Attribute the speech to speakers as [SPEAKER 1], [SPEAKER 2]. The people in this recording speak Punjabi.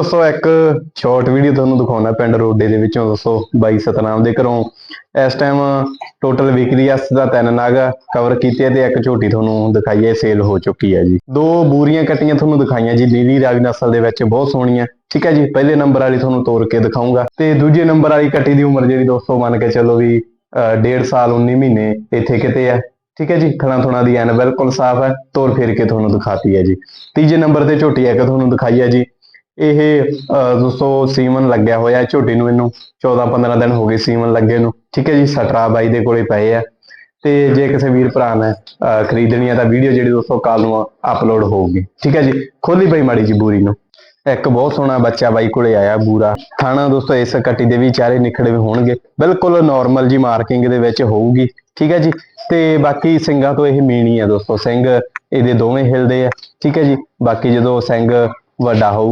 [SPEAKER 1] ਦੋਸਤੋ ਇੱਕ ਸ਼ਾਰਟ ਵੀਡੀਓ ਤੁਹਾਨੂੰ ਦਿਖਾਉਣਾ ਪਿੰਡ ਰੋਡੇ ਦੇ ਵਿੱਚੋਂ ਦੋਸਤੋ ਬਾਈ ਸਤਨਾਮ ਦੇ ਘਰੋਂ। ਇਸ ਟਾਈਮ ਟੋਟਲ ਵਿਕਰੀ ਅਸ ਦਾ ਤਿੰਨ ਨਗ ਕਵਰ ਕੀਤੇ ਤੇ ਇੱਕ ਝੋਟੀ ਤੁਹਾਨੂੰ ਦਿਖਾਈਏ ਸੇਲ ਹੋ ਚੁੱਕੀ ਹੈ ਜੀ। ਦੋ ਬੂਰੀਆਂ ਕੱਟੀਆਂ ਤੁਹਾਨੂੰ ਦਿਖਾਈਆਂ ਜੀ ਨੀਲੀ ਰਾਵੀ ਨਸਲ ਦੇ ਵਿੱਚ ਬਹੁਤ ਸੋਹਣੀਆਂ। ਠੀਕ ਹੈ ਜੀ ਪਹਿਲੇ ਨੰਬਰ ਵਾਲੀ ਤੁਹਾਨੂੰ ਤੋੜ ਕੇ ਦਿਖਾਉਂਗਾ ਤੇ ਦੂਜੇ ਨੰਬਰ ਵਾਲੀ ਕੱਟੀ ਦੀ ਉਮਰ ਜਿਹੜੀ ਦੋਸਤੋ ਮੰਨ ਕੇ ਚੱਲੋ ਵੀ ਅਹ, ਡੇਢ ਸਾਲ 19 ਮਹੀਨੇ ਇੱਥੇ ਕਿਤੇ ਹੈ। ਠੀਕ ਹੈ ਜੀ ਖਣਾ ਥੁਣਾ ਦੀ ਐਨ ਬਿਲਕੁਲ ਸਾਫ਼ ਹੈ ਤੋਰ ਫੇਰ ਕੇ ਤੁਹਾਨੂੰ ਦਿਖਾਤੀ ਹੈ ਜੀ। ਤੀਜੇ ਨੰਬਰ ਤੇ ਝੋਟੀ ਇੱਕ ਤੁਹਾਨੂੰ ਦਿਖਾਈ ਹੈ ਜੀ। ਇਹ ਅਹ, ਦੋਸਤੋ ਸੀਮਨ ਲੱਗਿਆ ਹੋਇਆ ਝੋਟੀ ਨੂੰ ਇਹਨੂੰ। 14 15 ਦਿਨ ਹੋ ਗਏ ਸੀਮਨ ਲੱਗੇ ਨੂੰ। ਠੀਕ ਹੈ ਜੀ ਸਟਰਾ ਬਾਈ ਦੇ ਕੋਲੇ ਪਏ ਆ। ਤੇ ਜੇ ਕਿਸੇ ਵੀਰ ਭਰਾ ਨੇ ਖਰੀਦਣੀ ਹੈ ਤਾਂ ਵੀਡੀਓ ਜਿਹੜੀ ਦੋਸਤੋ ਕੱਲ ਨੂੰ ਅਪਲੋਡ ਹੋਊਗੀ। ਠੀਕ ਹੈ ਜੀ ਖੋਲੀ ਪਈ ਮਾੜੀ ਜੀ ਬੂਰੀ ਨੂੰ। ਇੱਕ ਬਹੁਤ ਸੋਹਣਾ ਬੱਚਾ ਬਾਈ ਕੋਲੇ ਆਇਆ ਬੂਰਾ। ਥਾਣਾ ਦੋਸਤੋ ਇਸ ਕੱਟੀ ਦੇ ਵੀ ਚਾਰੇ ਨਿਖੜੇ ਹੋਣਗੇ। ਬਿਲਕੁਲ ਨਾਰਮਲ ਜੀ ਮਾਰਕਿੰਗ ਦੇ ਵਿੱਚ ਹੋਊਗੀ। ਠੀਕ ਹੈ ਜੀ ਤੇ ਬਾਕੀ ਸਿੰਘਾਂ ਤੋਂ ਇਹ ਮੀਣੀ ਆ ਦੋਸਤੋ। ਸਿੰਘ ਇਹਦੇ ਦੋਵੇਂ ਹਿਲਦੇ ਆ। ਠੀਕ ਹੈ ਜੀ ਬਾਕੀ ਜਦੋਂ ਸਿੰਘ ਵੱਡਾ ਹੋਊ